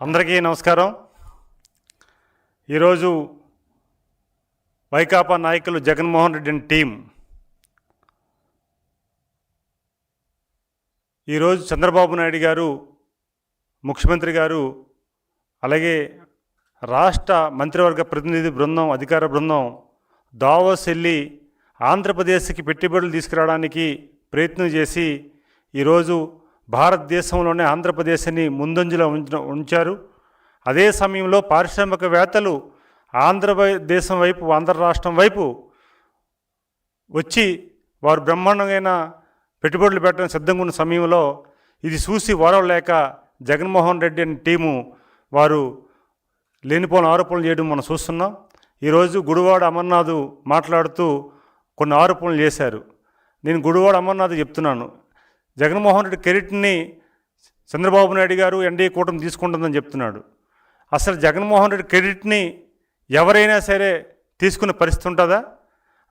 అందరికీ నమస్కారం. ఈరోజు వైకాపా నాయకులు జగన్మోహన్ రెడ్డి అండ్ టీం ఈరోజు చంద్రబాబు నాయుడు గారు ముఖ్యమంత్రి గారు అలాగే రాష్ట్ర మంత్రివర్గ ప్రతినిధి బృందం అధికార బృందం దావోస్ వెళ్ళి ఆంధ్రప్రదేశ్కి పెట్టుబడులు తీసుకురావడానికి ప్రయత్నం చేసి ఈరోజు భారతదేశంలోనే ఆంధ్రప్రదేశ్ని ముందంజలో ఉంచిన ఉంచారు. అదే సమయంలో పారిశ్రామికవేత్తలు ఆంధ్రదేశం వైపు ఆంధ్ర రాష్ట్రం వైపు వచ్చి వారు బ్రహ్మాండమైన పెట్టుబడులు పెట్టడం సిద్ధంగా ఉన్న సమయంలో ఇది చూసి ఓరవలేక జగన్మోహన్ రెడ్డి అనే టీము వారు లేనిపోని ఆరోపణలు చేయడం మనం చూస్తున్నాం. ఈరోజు గుడివాడ అమర్నాథ్ మాట్లాడుతూ కొన్ని ఆరోపణలు చేశారు. నేను గుడివాడ అమర్నాథ్ చెప్తున్నాను. జగన్మోహన్ రెడ్డి కెరీట్ని చంద్రబాబు నాయుడు గారు ఎన్డీఏ కూటమి తీసుకుంటుందని చెప్తున్నాడు. అసలు జగన్మోహన్ రెడ్డి క్రెడిట్ని ఎవరైనా సరే తీసుకునే పరిస్థితి ఉంటుందా?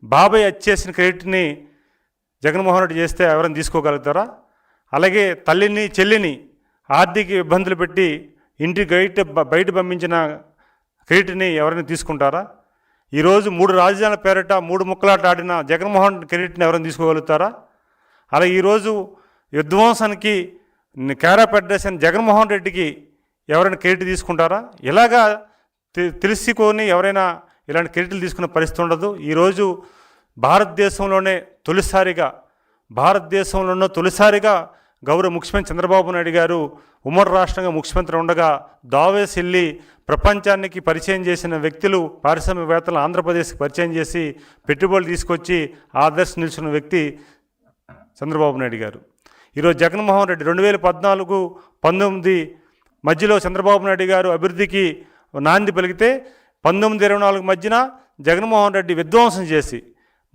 బాబాయ్ వచ్చేసిన క్రెడిట్ని జగన్మోహన్ రెడ్డి చేస్తే ఎవరైనా తీసుకోగలుగుతారా? అలాగే తల్లిని చెల్లిని ఆర్థిక ఇబ్బందులు పెట్టి ఇంటి గైట్ బయట పంపించిన క్రెడిట్ని ఎవరైనా తీసుకుంటారా? ఈరోజు మూడు రాజధానుల పేరిట మూడు ముక్కలాట ఆడిన జగన్మోహన్ రెడ్డి క్రెడిట్ని ఎవరైనా తీసుకోగలుగుతారా? అలా ఈరోజు విధ్వంసానికి కేరా ఫెడరేషన్ జగన్మోహన్ రెడ్డికి ఎవరైనా క్రెడిట్ తీసుకుంటారా? ఇలాగా తె- తెలుసుకొని ఎవరైనా ఇలాంటి క్రెడిట్లు తీసుకునే పరిస్థితి ఉండదు. ఈరోజు భారతదేశంలోనే తొలిసారిగా భారతదేశంలోనూ తొలిసారిగా గౌరవ ముఖ్యమంత్రి చంద్రబాబు నాయుడు గారు ఉమ్మడి రాష్ట్రంగా ముఖ్యమంత్రి ఉండగా దావేస్ వెళ్ళి ప్రపంచానికి పరిచయం చేసిన వ్యక్తులు పారిశ్రామికవేత్తలు ఆంధ్రప్రదేశ్కి పరిచయం చేసి పెట్టుబడులు తీసుకొచ్చి ఆదర్శం నిలిచిన వ్యక్తి చంద్రబాబు నాయుడు గారు. ఈరోజు జగన్మోహన్ రెడ్డి రెండు వేల పద్నాలుగు పంతొమ్మిది మధ్యలో చంద్రబాబు నాయుడు గారు అభివృద్ధికి నాంది పలికితే పంతొమ్మిది ఇరవై నాలుగు మధ్యన జగన్మోహన్ రెడ్డి విధ్వంసం చేసి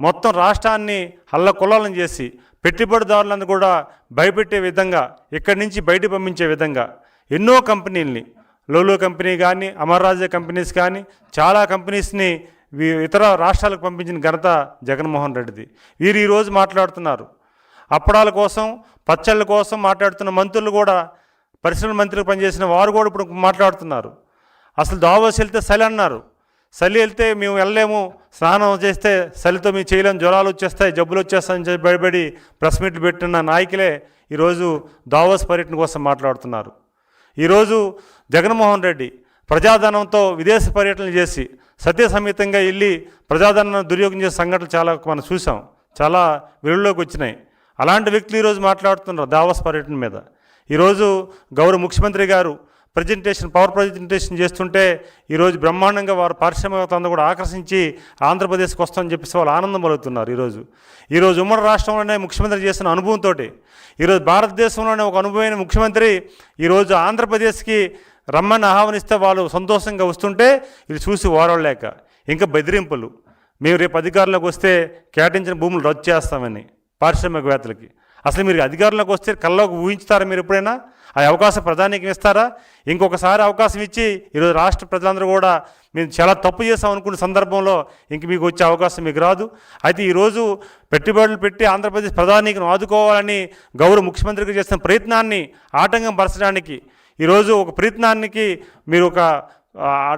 మొత్తం రాష్ట్రాన్ని హల్లకొల్లాలను చేసి పెట్టుబడిదారులను కూడా భయపెట్టే విధంగా ఇక్కడి నుంచి బయట పంపించే విధంగా ఎన్నో కంపెనీల్ని లోలో కంపెనీ కానీ అమర్రాజ కంపెనీస్ కానీ చాలా కంపెనీస్ని ఇతర రాష్ట్రాలకు పంపించిన ఘనత జగన్మోహన్ రెడ్డిది. వీరు ఈరోజు మాట్లాడుతున్నారు. అప్పడాల కోసం పచ్చళ్ళ కోసం మాట్లాడుతున్న మంత్రులు కూడా పరిశ్రమల మంత్రులు పనిచేసిన వారు కూడా ఇప్పుడు మాట్లాడుతున్నారు. అసలు దావోస్ వెళ్తే చలి అన్నారు. చలి వెళ్తే మేము వెళ్ళలేము. స్నానం చేస్తే చలితో మేము చేయలేము. జ్వరాలు వచ్చేస్తాయి జబ్బులు వచ్చేస్తాయని చెప్పి భయపడి ప్రెస్ మీట్లు పెట్టిన నాయకులే ఈరోజు దావోస్ పర్యటన కోసం మాట్లాడుతున్నారు. ఈరోజు జగన్మోహన్ రెడ్డి ప్రజాధనంతో విదేశ పర్యటనలు చేసి సత్య సమేతంగా వెళ్ళి ప్రజాధనాన్ని దుర్యోగం చేసే సంఘటనలు చాలా మనం చూసాం. చాలా వెలుగులోకి వచ్చినాయి. అలాంటి వ్యక్తులు ఈరోజు మాట్లాడుతున్నారు దావస్ పర్యటన మీద. ఈరోజు గౌరవ ముఖ్యమంత్రి గారు ప్రజెంటేషన్ పవర్ ప్రజెంటేషన్ చేస్తుంటే ఈరోజు బ్రహ్మాండంగా వారు పారిశ్రామికవేత్తలను కూడా ఆకర్షించి ఆంధ్రప్రదేశ్కి వస్తామని చెప్పేసి వాళ్ళు ఆనందం పలుకుతున్నారు ఈరోజు. ఈరోజు ఉమ్మడి రాష్ట్రంలోనే ముఖ్యమంత్రి చేసిన అనుభవంతో ఈరోజు భారతదేశంలోనే ఒక అనుభవమైన ముఖ్యమంత్రి ఈరోజు ఆంధ్రప్రదేశ్కి రమ్మని ఆహ్వానిస్తే వాళ్ళు సంతోషంగా వస్తుంటే ఇది చూసి ఓరవలేక ఇంకా బెదిరింపులు. మేము రేపు అధికారంలోకి వస్తే కేటాయించిన భూములు రద్దు చేస్తామని. పారిశ్రామికవేత్తలకి. అసలు మీరు అధికారంలోకి వస్తే కల్లోకి ఊహించుతారా మీరు ఎప్పుడైనా? ఆ అవకాశం ప్రధానికి ఇస్తారా? ఇంకొకసారి అవకాశం ఇచ్చి ఈరోజు రాష్ట్ర ప్రజలందరూ కూడా మేము చాలా తప్పు చేసాం అనుకున్న సందర్భంలో ఇంక మీకు వచ్చే అవకాశం మీకు రాదు. అయితే ఈరోజు పెట్టుబడులు పెట్టి ఆంధ్రప్రదేశ్ ప్రధానికి ఆదుకోవాలని గౌరవ ముఖ్యమంత్రికి చేసిన ప్రయత్నాన్ని ఆటంకం పరచడానికి ఈరోజు ఒక ప్రయత్నానికి మీరు ఒక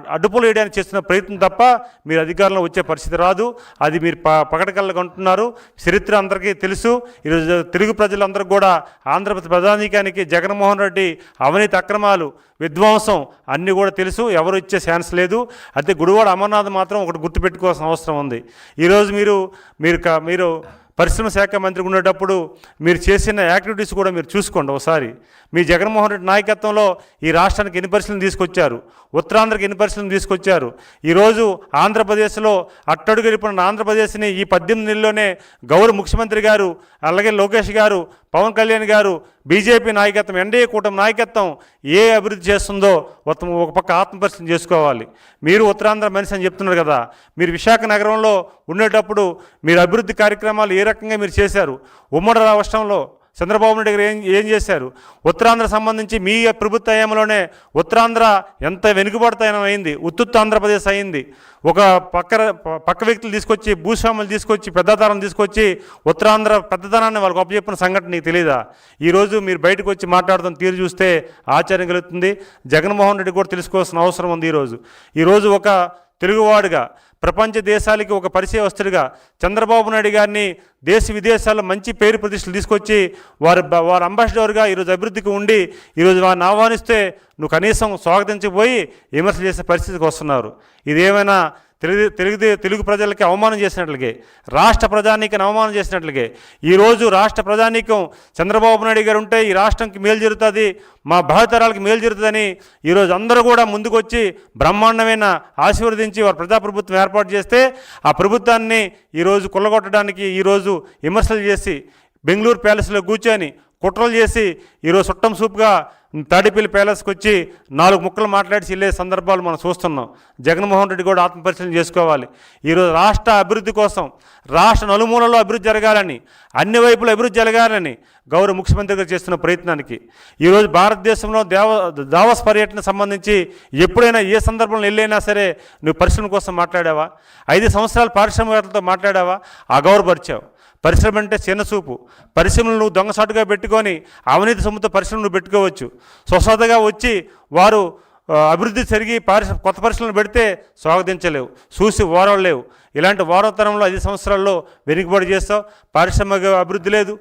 అడ్డుపులు వేయడానికి చేస్తున్న ప్రయత్నం తప్ప మీరు అధికారంలో వచ్చే పరిస్థితి రాదు. అది మీరు ప పకటకల్లా అంటున్నారు చరిత్ర అందరికీ తెలుసు. ఈరోజు తెలుగు ప్రజలందరికీ కూడా ఆంధ్రప్రదేశ్ ప్రధానికానికి జగన్మోహన్ రెడ్డి అవినీతి అక్రమాలు విధ్వంసం అన్నీ కూడా తెలుసు. ఎవరు ఇచ్చే ఛాన్స్ లేదు. అయితే గుడివాడ అమర్నాథ్ మాత్రం ఒకటి గుర్తుపెట్టుకోవాల్సిన అవసరం ఉంది. ఈరోజు మీరు మీరు క- మీరు పరిశ్రమ శాఖ మంత్రి ఉండేటప్పుడు మీరు చేసిన యాక్టివిటీస్ కూడా మీరు చూసుకోండి ఒకసారి. మీ జగన్మోహన్ రెడ్డి నాయకత్వంలో ఈ రాష్ట్రానికి ఎన్ని పరిశ్రమలు తీసుకొచ్చారు? ఉత్తరాంధ్రకి ఎన్ని పరిశ్రమలు తీసుకొచ్చారు? ఈరోజు ఆంధ్రప్రదేశ్లో అట్టడుగు వెళ్ళిపోయిన ఆంధ్రప్రదేశ్ని ఈ పద్దెనిమిది నెలల్లోనే గౌరవ ముఖ్యమంత్రి గారు అలాగే లోకేష్ గారు పవన్ కళ్యాణ్ గారు బీజేపీ నాయకత్వం ఎన్డీఏ కూటమి నాయకత్వం ఏ అభివృద్ధి చేస్తుందో ఒక ఒక పక్క ఆత్మపరిశీలన చేసుకోవాలి. మీరు ఉత్తరాంధ్ర మనిషి అని చెప్తున్నారు కదా మీరు విశాఖ నగరంలో ఉండేటప్పుడు మీరు అభివృద్ధి కార్యక్రమాలు ఏ రకంగా మీరు చేశారు? ఉమ్మడి రాష్ట్రంలో చంద్రబాబు నాయుడు గారు ఏం ఏం చేశారు? ఉత్తరాంధ్ర సంబంధించి మీ ప్రభుత్వ హయాంలోనే ఉత్తరాంధ్ర ఎంత వెనుకబడతాయనం అయింది. ఉత్తుత్త ఆంధ్రప్రదేశ్ అయింది. ఒక పక్క పక్క వ్యక్తులు తీసుకొచ్చి భూస్వాములు తీసుకొచ్చి పెద్దతనం తీసుకొచ్చి ఉత్తరాంధ్ర పెద్దతనాన్ని వాళ్ళకి అప్పచెప్పిన సంఘటన నీకు తెలియదా ఈరోజు మీరు బయటకు వచ్చి మాట్లాడుతున్న తీరు చూస్తే ఆశ్చర్యం కలుగుతుంది. జగన్మోహన్ రెడ్డి కూడా తెలుసుకోవాల్సిన అవసరం ఉంది ఈరోజు ఈరోజు ఒక తెలుగువాడుగా ప్రపంచ దేశాలకి ఒక పరిచయవస్తుడిగా చంద్రబాబు నాయుడు గారిని దేశ విదేశాల్లో మంచి పేరు ప్రతిష్టలు తీసుకొచ్చి వారు వారు అంబాసిడర్గా ఈరోజు అభివృద్ధికి ఉండి ఈరోజు వారిని ఆహ్వానిస్తే నువ్వు కనీసం స్వాగతించబోయి విమర్శ చేసే పరిస్థితికి వస్తున్నారు. ఇదేమైనా తెలుగు తెలుగు తెలుగు ప్రజలకి అవమానం చేసినట్లుగే రాష్ట్ర ప్రజానీకని అవమానం చేసినట్లుగే ఈరోజు రాష్ట్ర ప్రజానీకం చంద్రబాబు నాయుడు గారు ఉంటే ఈ రాష్ట్రంకి మేలు జరుగుతుంది మా భావితరాలకి మేలు జరుగుతుందని ఈరోజు అందరూ కూడా ముందుకొచ్చి బ్రహ్మాండమైన ఆశీర్వదించి వారు ప్రజాప్రభుత్వం ఏర్పాటు చేస్తే ఆ ప్రభుత్వాన్ని ఈరోజు కొల్లగొట్టడానికి ఈరోజు విమర్శలు చేసి బెంగళూరు ప్యాలెస్లో కూర్చొని కుట్రలు చేసి ఈరోజు చుట్టం సూపుగా తాడిపల్లి ప్యాలెస్కి వచ్చి నాలుగు ముక్కలు మాట్లాడి వెళ్ళే సందర్భాలు మనం చూస్తున్నాం. జగన్మోహన్ రెడ్డి కూడా ఆత్మపరిశీలన చేసుకోవాలి. ఈరోజు రాష్ట్ర అభివృద్ధి కోసం రాష్ట్ర నలుమూలలో అభివృద్ధి జరగాలని అన్ని వైపులు అభివృద్ధి జరగాలని గౌరవ ముఖ్యమంత్రి గారు చేస్తున్న ప్రయత్నానికి. ఈరోజు భారతదేశంలో దేవ దావస్ పర్యటన సంబంధించి ఎప్పుడైనా ఏ సందర్భంలో వెళ్ళైనా సరే నువ్వు పరిశ్రమ కోసం మాట్లాడావా? ఐదు సంవత్సరాల పారిశ్రామికవేత్తలతో మాట్లాడావా? అగౌరవపరిచావు. పరిశ్రమ అంటే చిన్న చూపు పరిశ్రమలు నువ్వు దొంగసాటుగా పెట్టుకొని అవినీతి సొమ్ముతో పరిశ్రమలు పెట్టుకోవచ్చు. స్వస్థతగా వచ్చి వారు అభివృద్ధి జరిగి పారిశ్ర కొత్త పరిశ్రమలు పెడితే స్వాగతించలేవు చూసి ఓరవలేవు. ఇలాంటి వారోత్తరంలో ఐదు సంవత్సరాల్లో వెనుకబడి చేస్తావు. పారిశ్రామిక అభివృద్ధి లేదు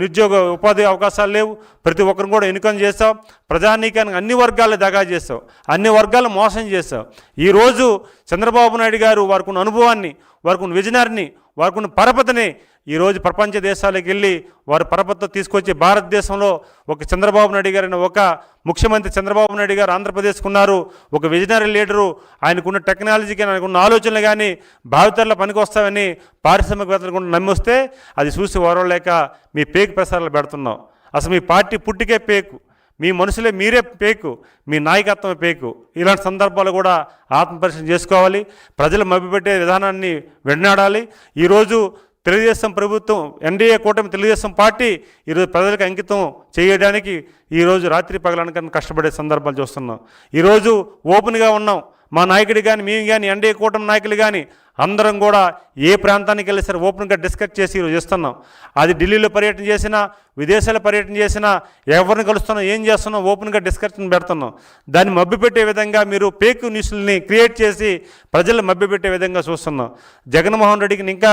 నిరుద్యోగ ఉపాధి అవకాశాలు లేవు. ప్రతి ఒక్కరిని కూడా ఎన్నికం చేస్తావు. ప్రజానీకానికి అన్ని వర్గాలు దగా చేస్తావు. అన్ని వర్గాలు మోసం చేస్తావు. ఈరోజు చంద్రబాబు నాయుడు గారు వారికి ఉన్న అనుభవాన్ని వారికి ఉన్న విజనరీని వారికి ఉన్న పరపతిని ఈరోజు ప్రపంచ దేశాలకు వెళ్ళి వారు పరపతితో తీసుకొచ్చి భారతదేశంలో ఒక చంద్రబాబు నాయుడు గారిన ఒక ముఖ్యమంత్రి చంద్రబాబు నాయుడు గారు ఆంధ్రప్రదేశ్కు ఉన్నారు. ఒక విజనరీ లీడరు. ఆయనకున్న టెక్నాలజీకి ఆయనకున్న ఆలోచనలు కానీ భావితరంలో పనికి వస్తామని పారిశ్రామికవేత్తలు కూడా నమ్మొస్తే అది చూసి ఓరవలేక మీ పేకు ప్రసారాలు పెడుతున్నాం. అసలు మీ పార్టీ పుట్టికే పేకు మీ మనుషులే మీరే పేకు మీ నాయకత్వం పేకు. ఇలాంటి సందర్భాలు కూడా ఆత్మపరిశీలన చేసుకోవాలి. ప్రజలు మభ్యపెట్టే విధానాన్ని వెన్నాడాలి ఈరోజు తెలుగుదేశం ప్రభుత్వం ఎన్డీఏ కూటమి తెలుగుదేశం పార్టీ ఈరోజు ప్రజలకు అంకితం చేయడానికి ఈరోజు రాత్రి పగలనకన్నా కష్టపడే సందర్భాలు చూస్తున్నాం. ఈరోజు ఓపెన్గా ఉన్నాం. మా నాయకుడు కానీ మేము కానీ ఎన్డీఏ కూటమి నాయకులు కానీ అందరం కూడా ఏ ప్రాంతానికి వెళ్ళి సరే ఓపెన్గా డిస్కస్ చేసి ఈరోజు ఇస్తున్నాం అది ఢిల్లీలో పర్యటన చేసినా విదేశాల పర్యటన చేసినా ఎవరిని కలుస్తున్నాం ఏం చేస్తున్నాం ఓపెన్గా డిస్కషన్ పెడుతున్నాం. దాన్ని మభ్యపెట్టే విధంగా మీరు పేక్ న్యూస్ని క్రియేట్ చేసి ప్రజలు మభ్యపెట్టే విధంగా చూస్తున్నాం. జగన్మోహన్ రెడ్డికి ఇంకా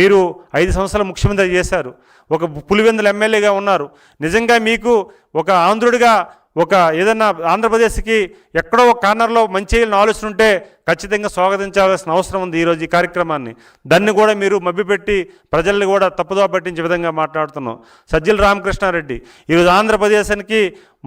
మీరు ఐదు సంవత్సరాలు ముఖ్యమంత్రి చేశారు. ఒక పులివెందుల ఎమ్మెల్యేగా ఉన్నారు. నిజంగా మీకు ఒక ఆంధ్రుడిగా ఒక ఏదన్నా ఆంధ్రప్రదేశ్కి ఎక్కడో ఒక కార్నర్లో మంచి ఆలోచన ఉంటే ఖచ్చితంగా స్వాగతించాల్సిన అవసరం ఉంది ఈరోజు ఈ కార్యక్రమాన్ని. దాన్ని కూడా మీరు మభ్యపెట్టి ప్రజల్ని కూడా తప్పుదో పట్టించే విధంగా మాట్లాడుతున్నాం. సజ్జల రామకృష్ణారెడ్డి ఈరోజు ఆంధ్రప్రదేశానికి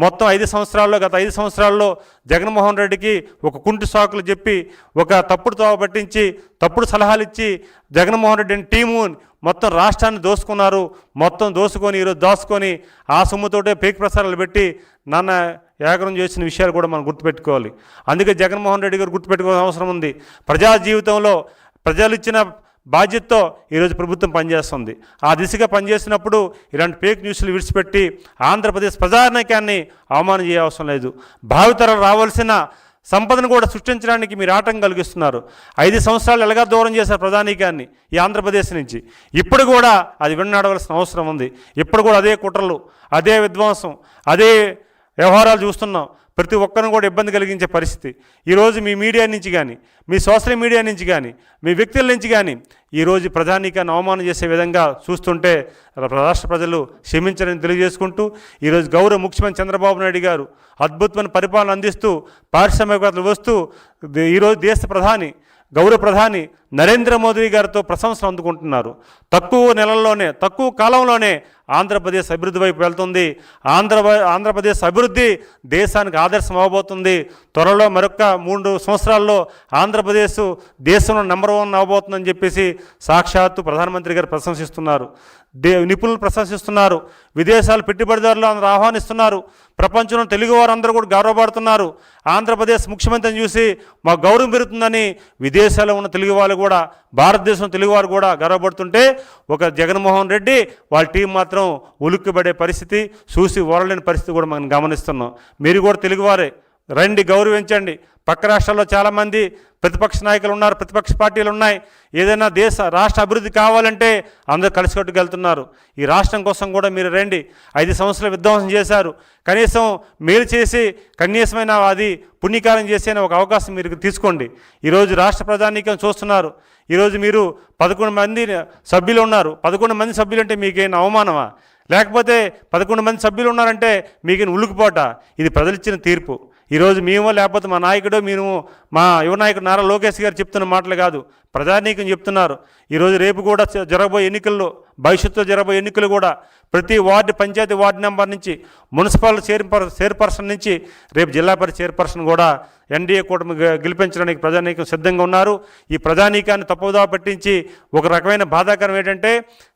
మొత్తం ఐదు సంవత్సరాల్లో గత ఐదు సంవత్సరాల్లో జగన్మోహన్ రెడ్డికి ఒక కుంటి సాకులు చెప్పి ఒక తప్పుడు తోవ పట్టించి తప్పుడు సలహాలు ఇచ్చి జగన్మోహన్ రెడ్డి టీము మొత్తం రాష్ట్రాన్ని దోసుకున్నారు. మొత్తం దోసుకొని ఈరోజు దాచుకొని ఆ సొమ్ముతోటే పేక్ ప్రసారాలు పెట్టి నాన్న ఏకరం చేసిన విషయాలు కూడా మనం గుర్తుపెట్టుకోవాలి. అందుకే జగన్మోహన్ రెడ్డి గారు గుర్తుపెట్టుకోవాల్సిన అవసరం ఉంది. ప్రజా జీవితంలో ప్రజలు ఇచ్చిన బాధ్యతతో ఈరోజు ప్రభుత్వం పనిచేస్తుంది. ఆ దిశగా పనిచేసినప్పుడు ఇలాంటి ఫేక్ న్యూస్లు విడిచిపెట్టి ఆంధ్రప్రదేశ్ ప్రజానైక్యాన్ని అవమానం చేయ అవసరం లేదు. భావితరాలు రావాల్సిన సంపదను కూడా సృష్టించడానికి మీరు ఆటం కలిగిస్తున్నారు. ఐదు సంవత్సరాలు ఎలాగా దూరం చేశారు ప్రధానికాన్ని ఈ ఆంధ్రప్రదేశ్ నుంచి? ఇప్పుడు కూడా అది విన్నడవలసిన అవసరం ఉంది. ఇప్పుడు కూడా అదే కుట్రలు అదే విధ్వంసం అదే వ్యవహారాలు చూస్తున్నాం. ప్రతి ఒక్కరిని కూడా ఇబ్బంది కలిగించే పరిస్థితి. ఈరోజు మీ మీడియా నుంచి కానీ మీ సోషల్ మీడియా నుంచి కానీ మీ వ్యక్తుల నుంచి కానీ ఈరోజు ప్రధానికాన్ని అవమానం చేసే విధంగా చూస్తుంటే రాష్ట్ర ప్రజలు క్షమించారని తెలియజేసుకుంటూ ఈరోజు గౌరవ ముఖ్యమంత్రి చంద్రబాబు నాయుడు గారు అద్భుతమైన పరిపాలన అందిస్తూ పారిశ్రామికవేత్తలు వస్తూ దే- ఈరోజు దేశ ప్రధాని గౌరవ ప్రధాని నరేంద్ర మోదీ గారితో ప్రశంసలు అందుకుంటున్నారు. తక్కువ నెలల్లోనే తక్కువ కాలంలోనే ఆంధ్రప్రదేశ్ అభివృద్ధి వైపు వెళ్తుంది. ఆంధ్ర ఆంధ్రప్రదేశ్ అభివృద్ధి దేశానికి ఆదర్శం అవ్వబోతుంది త్వరలో మరొక మూడు సంవత్సరాల్లో ఆంధ్రప్రదేశ్ దేశంలో నెంబర్ వన్ అవ్వబోతుందని చెప్పేసి సాక్షాత్తు ప్రధానమంత్రి గారు ప్రశంసిస్తున్నారు. దే నిపుణులు ప్రశంసిస్తున్నారు. విదేశాలు పెట్టుబడిదారులు అందరూ ఆహ్వానిస్తున్నారు. ప్రపంచంలో తెలుగు వారందరూ కూడా గౌరవపడుతున్నారు. ఆంధ్రప్రదేశ్ ముఖ్యమంత్రిని చూసి మా గౌరవం పెరుగుతుందని విదేశాల్లో ఉన్న తెలుగు వాళ్ళు కూడా భారతదేశం తెలుగువారు కూడా గర్వపడుతుంటే ఒక జగన్మోహన్ రెడ్డి వాళ్ళ టీం మాత్రం ఉలిక్కిపడే పరిస్థితి చూసి ఓరలేని పరిస్థితి కూడా మనం గమనిస్తున్నాం. మీరు కూడా తెలుగువారే. రండి గౌరవించండి. పక్క రాష్ట్రాల్లో చాలామంది ప్రతిపక్ష నాయకులు ఉన్నారు ప్రతిపక్ష పార్టీలు ఉన్నాయి. ఏదైనా దేశ రాష్ట్ర అభివృద్ధి కావాలంటే అందరూ కలిసికట్టుకు వెళ్తున్నారు. ఈ రాష్ట్రం కోసం కూడా మీరు రండి. ఐదు సంవత్సరాలు విధ్వంసం చేశారు. కనీసం మేలు చేసి కనీసమైన అది పుణ్యకారం చేసే ఒక అవకాశం మీరు తీసుకోండి. ఈరోజు రాష్ట్ర ప్రధానికం చూస్తున్నారు. ఈరోజు మీరు పదకొండు మంది సభ్యులు ఉన్నారు. పదకొండు మంది సభ్యులు అంటే మీకేం అవమానమా? లేకపోతే పదకొండు మంది సభ్యులు ఉన్నారంటే మీకేం ఉలుకుపోట? ఇది ప్రజలిచ్చిన తీర్పు. ఈరోజు మేము లేకపోతే మా నాయకుడు మేము మా యువ నాయకుడు నారా లోకేష్ గారు చెప్తున్న మాటలు కాదు. ప్రజానీకం చెప్తున్నారు. ఈరోజు రేపు కూడా జరగబోయే ఎన్నికల్లో భవిష్యత్తులో జరగబోయే ఎన్నికలు కూడా ప్రతి వార్డు పంచాయతీ వార్డు నెంబర్ నుంచి మున్సిపల్ చైర్పర్ చైర్పర్సన్ నుంచి రేపు జిల్లా పరిషత్ చైర్పర్సన్ కూడా ఎన్డీఏ కూటమి గెలిపించడానికి ప్రజానీకం సిద్ధంగా ఉన్నారు. ఈ ప్రజానీకాన్ని తప్పుదా పట్టించి ఒక రకమైన బాధాకరం ఏంటంటే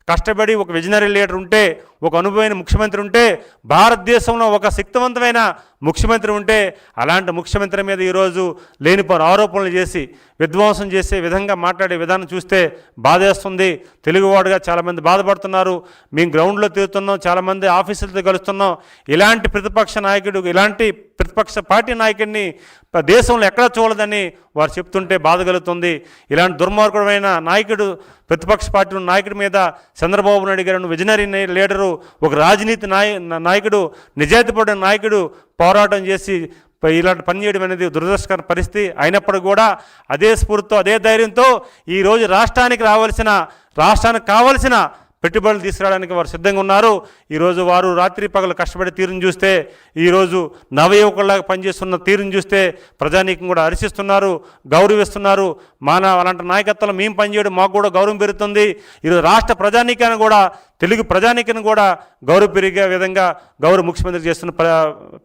కష్టపడి ఒక విజనరీ లీడర్ ఉంటే ఒక అనుభవమైన ముఖ్యమంత్రి ఉంటే భారతదేశంలో ఒక శక్తివంతమైన ముఖ్యమంత్రి ఉంటే అలాంటి ముఖ్యమంత్రి మీద ఈరోజు లేనిపోని ఆరోపణలు చేసి విధ్వంసం చేసే విధంగా మాట్లాడే విధానం చూస్తే బాధేస్తుంది. తెలుగువాడుగా చాలామంది బాధపడుతున్నారు. మేము గ్రౌండ్లో తిరుగుతున్నాం చాలామంది ఆఫీసులతో కలుస్తున్నాం. ఇలాంటి ప్రతిపక్ష నాయకుడు ఇలాంటి ప్రతిపక్ష పార్టీ నాయకుడిని దేశంలో ఎక్కడ చూడదని వారు చెప్తుంటే బాధ కలుగుతుంది. ఇలాంటి దుర్మార్గుడమైన నాయకుడు ప్రతిపక్ష పార్టీ నాయకుడి మీద చంద్రబాబు నాయుడు గారు విజనరీ లీడరు ఒక రాజనీతి నాయ నాయకుడు నిజాయితీపడిన నాయకుడు పోరాటం చేసి ఇలాంటి పని చేయడం అనేది దురదృష్టకర పరిస్థితి అయినప్పటికీ కూడా అదే స్ఫూర్తితో అదే ధైర్యంతో ఈరోజు రాష్ట్రానికి రావాల్సిన రాష్ట్రానికి కావలసిన పెట్టుబడులు తీసుకురావడానికి వారు సిద్ధంగా ఉన్నారు. ఈరోజు వారు రాత్రి పగలు కష్టపడే తీరును చూస్తే ఈరోజు నవయువకుల్లాగా పనిచేస్తున్న తీరును చూస్తే ప్రజానీకం కూడా హర్షిస్తున్నారు గౌరవిస్తున్నారు. మన అలాంటి నాయకత్వంలో మేము పనిచేయడం మాకు కూడా గౌరవం పెరుగుతుంది. ఈరోజు రాష్ట్ర ప్రజానీకాన్ని కూడా తెలుగు ప్రజానీకను కూడా గౌరవ పెరిగే విధంగా గౌరవ ముఖ్యమంత్రి చేస్తున్న ప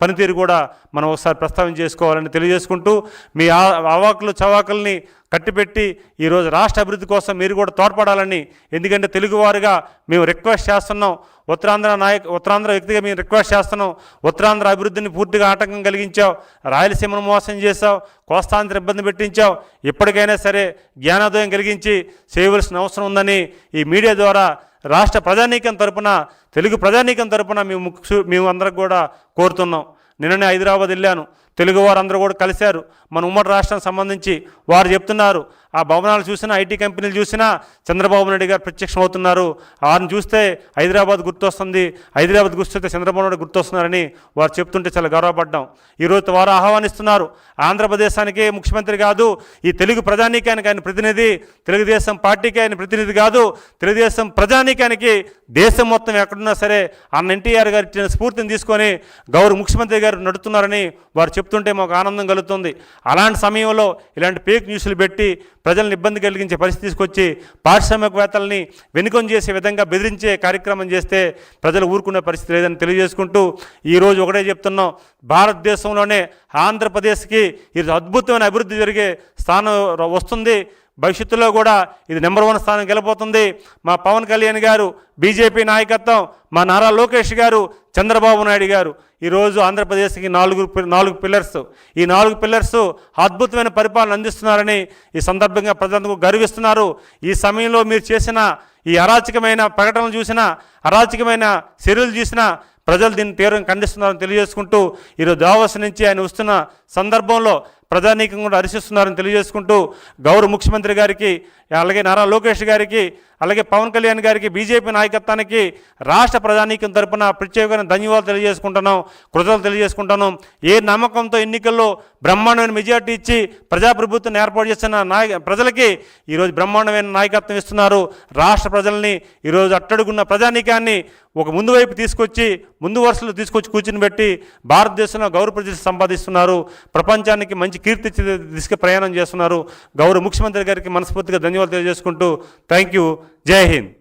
పనితీరు కూడా మనం ఒకసారి ప్రస్తావన చేసుకోవాలని తెలియజేసుకుంటూ మీ అవాకులు చవాకుల్ని కట్టిపెట్టి ఈరోజు రాష్ట్ర అభివృద్ధి కోసం మీరు కూడా తోడ్పడాలని ఎందుకంటే తెలుగువారుగా మేము రిక్వెస్ట్ చేస్తున్నాం. ఉత్తరాంధ్ర నాయక ఉత్తరాంధ్ర వ్యక్తిగా మేము రిక్వెస్ట్ చేస్తున్నాం. ఉత్తరాంధ్ర అభివృద్ధిని పూర్తిగా ఆటంకం కలిగించావు. రాయలసీమను మోసం చేశావు. కోస్తాంధ్ర ఇబ్బంది పెట్టించావు. ఇప్పటికైనా సరే జ్ఞానోదయం కలిగించి చేయవలసిన అవసరం ఉందని ఈ మీడియా ద్వారా రాష్ట్ర ప్రజానీకం తరపున తెలుగు ప్రజానీకం తరపున మేము మేము అందరికి కూడా కోరుతున్నాం. నిన్ననే హైదరాబాద్ వెళ్ళాను. తెలుగు వారందరూ కూడా కలిశారు. మన ఉమ్మడి రాష్ట్రం సంబంధించి వారు చెప్తున్నారు. ఆ భవనాలు చూసినా ఐటీ కంపెనీలు చూసినా చంద్రబాబు నాయుడు గారు ప్రత్యక్షం అవుతున్నారు వారిని చూస్తే హైదరాబాద్ గుర్తొస్తుంది. హైదరాబాద్ గుర్తొస్తే చంద్రబాబు నాయుడు గుర్తొస్తున్నారని వారు చెప్తుంటే చాలా గౌరవపడ్డాం. ఈరోజు వారు ఆహ్వానిస్తున్నారు. ఆంధ్రప్రదేశానికే ముఖ్యమంత్రి కాదు ఈ తెలుగు ప్రజానీకానికి ఆయన ప్రతినిధి తెలుగుదేశం పార్టీకి ఆయన ప్రతినిధి కాదు తెలుగుదేశం ప్రజానీకానికి దేశం మొత్తం ఎక్కడున్నా సరే అన్న ఎన్టీఆర్ గారు ఇచ్చిన స్ఫూర్తిని తీసుకొని గౌరవ ముఖ్యమంత్రి గారు నడుతున్నారని వారు చెప్తుంటే మాకు ఆనందం కలుగుతుంది. అలాంటి సమయంలో ఇలాంటి ఫేక్ న్యూస్లు పెట్టి ప్రజలను ఇబ్బంది కలిగించే పరిస్థితి తీసుకొచ్చి పారిశ్రామికవేత్తల్ని వెనుకొని చేసే విధంగా బెదిరించే కార్యక్రమం చేస్తే ప్రజలు ఊరుకునే పరిస్థితి లేదని తెలియజేసుకుంటూ ఈరోజు ఒకటే చెప్తున్నాం. భారతదేశంలోనే ఆంధ్రప్రదేశ్కి ఇది అద్భుతమైన అభివృద్ధి జరిగే స్థానం వస్తుంది. భవిష్యత్తులో కూడా ఇది నెంబర్ వన్ స్థానం గెలబోతుంది. మా పవన్ కళ్యాణ్ గారు బీజేపీ నాయకత్వం మా నారా లోకేష్ గారు చంద్రబాబు నాయుడు గారు ఈరోజు ఆంధ్రప్రదేశ్కి నాలుగు నాలుగు పిల్లర్స్ ఈ నాలుగు పిల్లర్స్ అద్భుతమైన పరిపాలన అందిస్తున్నారని ఈ సందర్భంగా ప్రజలందరూ గర్విస్తున్నారు. ఈ సమయంలో మీరు చేసిన ఈ అరాచకమైన ప్రకటనలు చూసినా అరాచకమైన చర్యలు చూసినా ప్రజలు దీన్ని తీవ్రంగా ఖండిస్తున్నారని తెలియజేసుకుంటూ ఈరోజు దావస్ నుంచి ఆయన వస్తున్న సందర్భంలో ప్రజానీకం కూడా హర్షిస్తున్నారని తెలియజేసుకుంటూ గౌరవ ముఖ్యమంత్రి గారికి అలాగే నారా లోకేష్ గారికి అలాగే పవన్ కళ్యాణ్ గారికి బీజేపీ నాయకత్వానికి రాష్ట్ర ప్రజానీకం తరపున ప్రత్యేకమైన ధన్యవాదాలు తెలియజేసుకుంటున్నాం కృతజ్ఞతలు తెలియజేసుకుంటున్నాం. ఏ నమ్మకంతో ఎన్నికల్లో బ్రహ్మాండమైన మెజార్టీ ఇచ్చి ప్రజాప్రభుత్వం ఏర్పాటు చేసిన నాయ ప్రజలకి ఈరోజు బ్రహ్మాండమైన నాయకత్వం ఇస్తున్నారు. రాష్ట్ర ప్రజల్ని ఈరోజు అట్టడుగున్న ప్రజానీకాన్ని ఒక ముందు వైపు తీసుకొచ్చి ముందు వరుసలో తీసుకొచ్చి కూర్చుని పెట్టి భారతదేశంలో గౌరవ ప్రతిష్ట సంపాదిస్తున్నారు. ప్రపంచానికి మంచి కీర్తి దిశగా ప్రయాణం చేస్తున్నారు. గౌరవ ముఖ్యమంత్రి గారికి మనస్ఫూర్తిగా ధన్యవాదాలు తెలియజేసుకుంటూ థ్యాంక్ యూ. जय हिंद।